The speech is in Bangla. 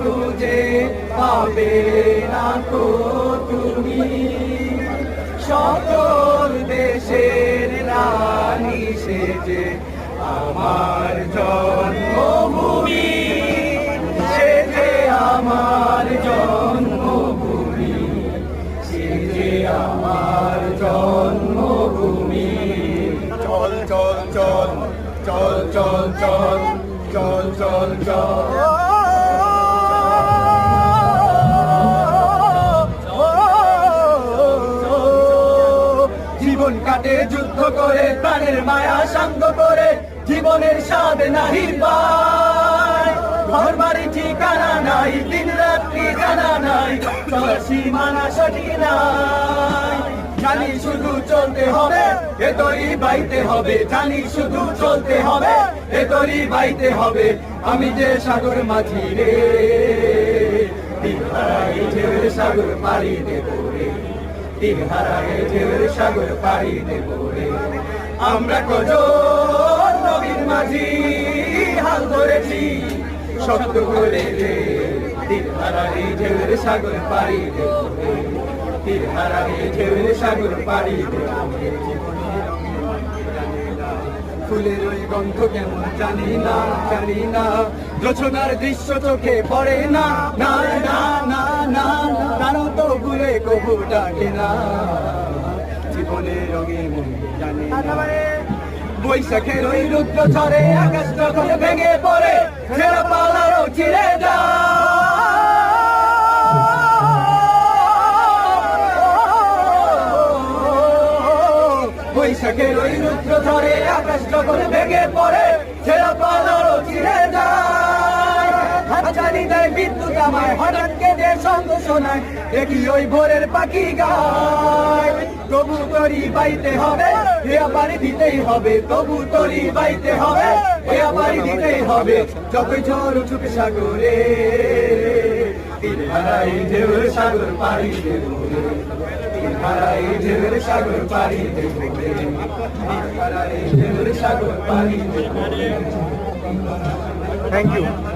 খুঁজে পাবে না তো তুমি। সকল দেশের রানী সেজে আমার জন্মভূমি, সেজে আমার জন্মভূমি, সেজে আমার জন্মভূমি। চল চল চল চল চল চল চল চল চল। জীবন কাটে, যুদ্ধ করে, প্রাণের মায়া সাঙ্গ করে, জীবনের স্বাদ নাহি পায়। ঘর বাড়ি ঠিকানা নাই, দিন রাত্রি জানা নাই সীমানা সঠিক নাই। জানি শুধু চলতে হবে এ তরি বাইতে হবে। জানি শুধু চলতে হবে এ তরি বাইতে হবে। আমি যে সাগর মাঝি রে সাগর পাড়ি দেবো রে। আমরা নবীর মাঝি, হাল ধরেছি করে সাগর সাগর ফুলের ওই গন্ধ কেমন জানি না জানি না। রচনার দৃশ্য চোখে পড়ে না না না না না ভুলে কবু ডাকে না। জীবনের রঙে মন জানি বৈশাখের ওই রুদ্র ঝরে আকাশ যখন ভেঙে পড়ে ছেড়া পালারও ছিঁড়ে যায় বৈশাখের ওই রুদ্র ঝরে আকাশ যখন ভেঙে পড়ে আমায় হঠাৎ কেঁদে সঙ্গ শোনায়, দেখি ওই ভোরের পাখি গায়। তবু তরি বাইতে হবে, এ বাড়ি দিতেই হবে, তবু তরি বাইতে হবে, এ বাড়ি দিতেই হবে, যতই ঝড় উঠুক সাগরে। Thank you